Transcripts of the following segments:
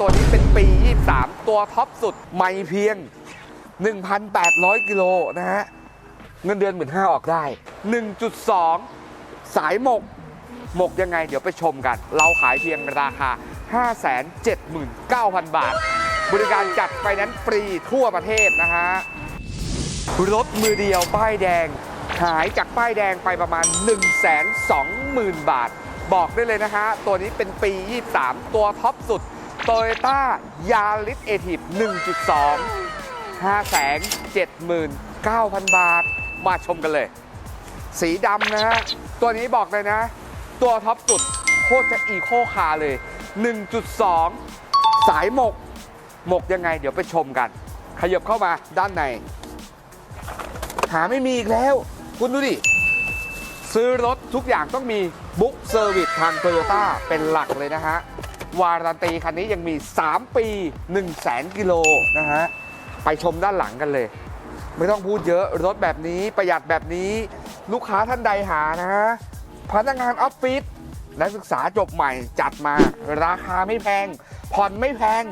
ตัวนี้เป็นปี 23 ตัวท็อปสุดไม่เพียง 1,800 กิโลนะฮะ เงินเดือนหมื่นห้าออกได้ 1.2 สายหมก หมกยังไงเดี๋ยวไปชมกัน เราขายเพียงราคา 579,000 บาท บริการจัดไฟนนซ์ฟรีทั่วประเทศนะฮะ รถมือเดียวป้ายแดง หายจากป้ายแดงไปประมาณ 1 2 0 0 0 0 บาท บอกได้เลยนะฮะ ตัวนี้เป็นปี 23 ตัวท็อปสุด Toyota Yaris a t i v 1.2 579,000 บาท มาชมกันเลย สีดำนะฮะ ตัวนี้บอกเลยนะ ตัวท็อปสุดโคตรจะอีโคคาเลย 1.2 สายหมก หมกยังไงเดี๋ยวไปชมกัน ขยับเข้ามาด้านใน หาไม่มีอีกแล้ว คุณดูดิซื้อรถทุกอย่างต้องมีบุ๊กเซอร์วิสทางโตโยต้าเป็นหลักเลยนะฮะ วารันตีคันนี้ยังมี 3 ปี 1 0 0 0 0แกิโลนะฮะ ไปชมด้านหลังกันเลย ไม่ต้องพูดเยอะรถแบบนี้ประหยัดแบบนี้ ลูกค้าท่านใดหานะฮะพนักงานออฟฟิศนักศึกษาจบใหม่จัดมา ราคาไม่แพง ผ่อนไม่แพง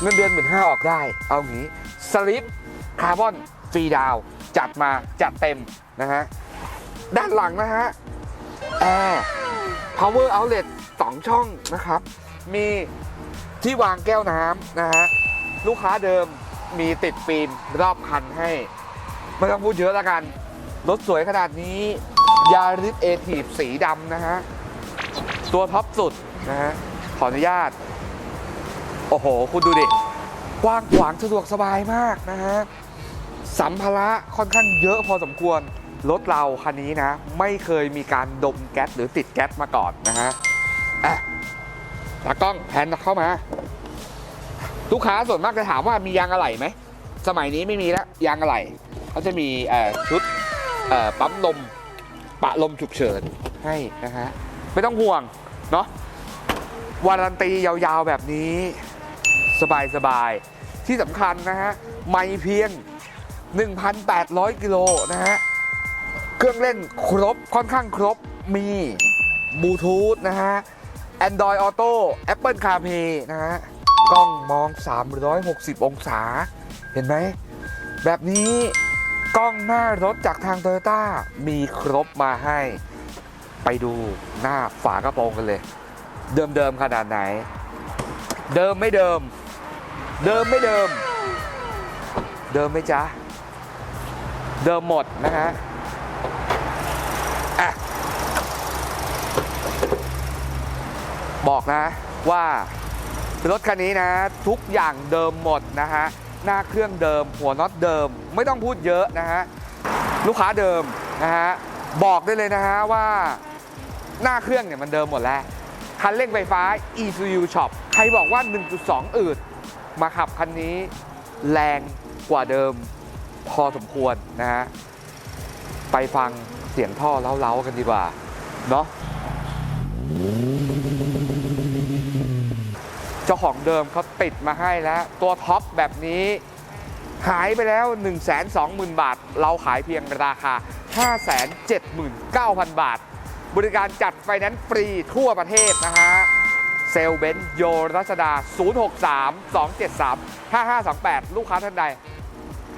เงินเดือนหมื่นห้าออกได้ เอางี้สลิปคาร์บอนฟรีดาวจัดมาจัดเต็มนะฮะ ด้านหลังนะฮะแอร์ power outlet 2ช่องนะครับ มีที่วางแก้วน้ำนะฮะลูกค้าเดิมมีติดฟิล์มรอบคันให้ไม่ต้องพูดเยอะล้วกัน รถสวยขนาดนี้ยาริสเอทีฟสีดำนะฮะ ตัวท็อปสุดนะฮะ ขออนุญาต โอ้โห คุณดูดิ กว้างขวางสะดวกสบายมากนะฮะ สัมภาระค่อนข้างเยอะพอสมควร รถเราคันนี้นะ ไม่เคยมีการดมแก๊สหรือติดแก๊สมาก่อนนะฮะ ตากล้องแพนเข้ามา ลูกค้าส่วนมากจะถามว่ามียางอะไหล่ไหม สมัยนี้ไม่มีแล้วยางอะไหล่เขาจะมีชุดปั๊มลมปะลมฉุกเฉินให้นะฮะไม่ต้องห่วงเนาะวารันตียาวๆแบบนี้ สบายๆ ที่สำคัญนะฮะ ไม่เพียง 1,800 กิโลนะฮะ เครื่องเล่นครบค่อนข้างครบมีบลูทูธนะฮะ Android Auto Apple CarPlay นะฮะกล้องมอง 360 องศา เห็นไหม แบบนี้กล้องหน้ารถจากทาง Toyota มีครบมาให้ ไปดูหน้าฝากระโปรงกันเลย เดิมๆขนาดไหน เดิมไม่เดิม เดิมไม่เดิม เดิมไหมจ๊ะ เดิมหมดนะฮะอะ บอกนะว่ารถคันนี้นะทุกอย่างเดิมหมดนะฮะหน้าเครื่องเดิม หัวน็อตเดิม ไม่ต้องพูดเยอะนะฮะลูกค้าเดิมนะฮะบอกได้เลยนะฮะว่าหน้าเครื่องเนี่ยมันเดิมหมดแล้วคันเร่งไฟฟ้า ECU Shop ใครบอกว่า 1.2 อืดมาขับคันนี้แรงกว่าเดิมพอสมควรนะฮะไปฟังเสียงท่อเล้าๆกันดีกว่าเนาะ เจ้าของเดิมเขาติดมาให้แล้ว ตัวท็อปแบบนี้หายไปแล้ว 1 2 0 0 0 0 บาท เราขายเพียงราคา 579,000 บาท บริการจัดไฟแนนซ์ฟรีทั่วประเทศนะฮะ เซลเบนโยรัชดา 063 273 5528 ลูกค้าท่านใด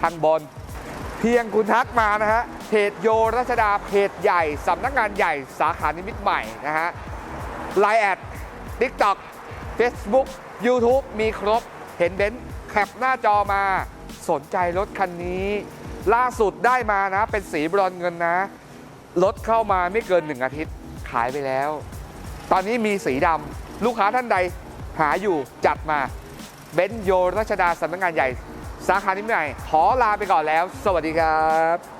ทางบน เพียงคุณทักมานะฮะเพจโยรัชดาเพจใหญ่สำนักงานใหญ่สาขานิมิตใหม่นะฮะไลน์แอด TikTok Facebook YouTube มีครบ เห็นเบนซ์แคปหน้าจอมา สนใจรถคันนี้ ล่าสุดได้มานะ เป็นสีบรอนเงินนะ รถเข้ามาไม่เกิน 1 อาทิตย์ ขายไปแล้ว ตอนนี้มีสีดำลูกค้าท่านใดหาอยู่จัดมาเบนซ์โยรัชดาสำนักงานใหญ่ สาขานิมิตรใหม่ขอลาไปก่อนแล้ว สวัสดีครับ